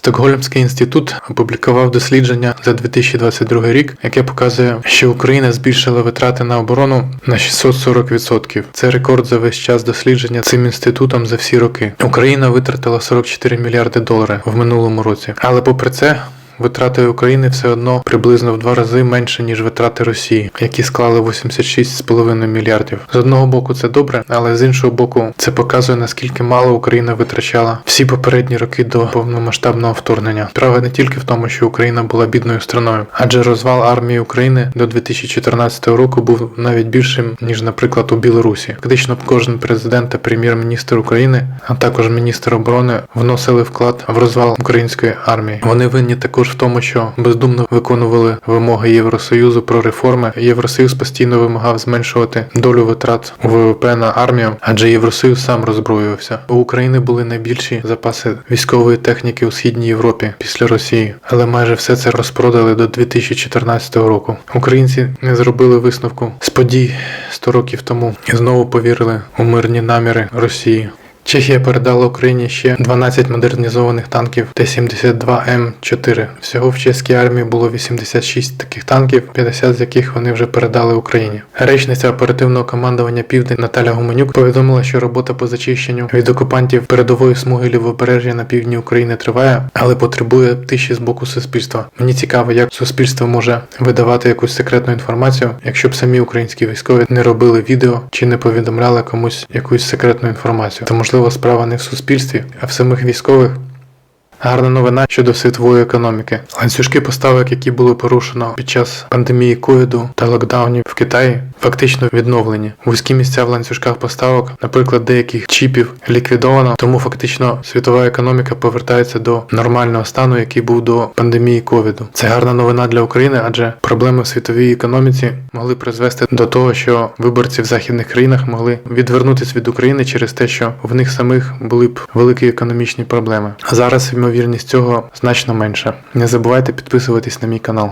Стокгольмський інститут опублікував дослідження за 2022 рік, яке показує, що Україна збільшила витрати на оборону на 640%. Це рекорд за весь час дослідження цим інститутом за всі роки. Україна витратила 44 мільярди доларів в минулому році. Але попри це. Витрати України все одно приблизно в два рази менше, ніж витрати Росії, які склали 86,5 мільярдів. З одного боку це добре, але з іншого боку це показує наскільки мало Україна витрачала всі попередні роки до повномасштабного вторгнення. Справа не тільки в тому, що Україна була бідною страною, адже розвал армії України до 2014 року був навіть більшим ніж, наприклад, у Білорусі. Фактично кожен президент та прем'єр-міністр України, а також міністр оборони вносили вклад в розвал української армії. Вони винні також в тому, що бездумно виконували вимоги Євросоюзу про реформи. Євросоюз постійно вимагав зменшувати долю витрат ВВП на армію, адже Євросоюз сам роззброювався. У України були найбільші запаси військової техніки у східній Європі після Росії, але майже все це розпродали до 2014 року. Українці не зробили висновку з подій 100 років тому і знову повірили у мирні наміри Росії. Чехія передала Україні ще 12 модернізованих танків Т-72М4. Всього в чеській армії було 86 таких танків, 50 з яких вони вже передали Україні. Речниця оперативного командування Південь Наталя Гуменюк повідомила, що робота по зачищенню від окупантів передової смуги лівобережжя на півдні України триває, але потребує тиші з боку суспільства. Мені цікаво, як суспільство може видавати якусь секретну інформацію, якщо б самі українські військові не робили відео чи не повідомляли комусь якусь секретну інформацію. То можливо справа не в суспільстві, а в самих військових. Гарна новина щодо світової економіки. Ланцюжки поставок, які були порушено під час пандемії ковіду та локдаунів в Китаї, фактично відновлені. Вузькі місця в ланцюжках поставок, наприклад, деяких чіпів ліквідовано, тому фактично світова економіка повертається до нормального стану, який був до пандемії ковіду. Це гарна новина для України, адже проблеми в світовій економіці могли призвести до того, що виборці в західних країнах могли відвернутися від України через те, що в них самих були б великі економічні проблеми. А зараз ймовірність цього значно менша. Не забувайте підписуватись на мій канал.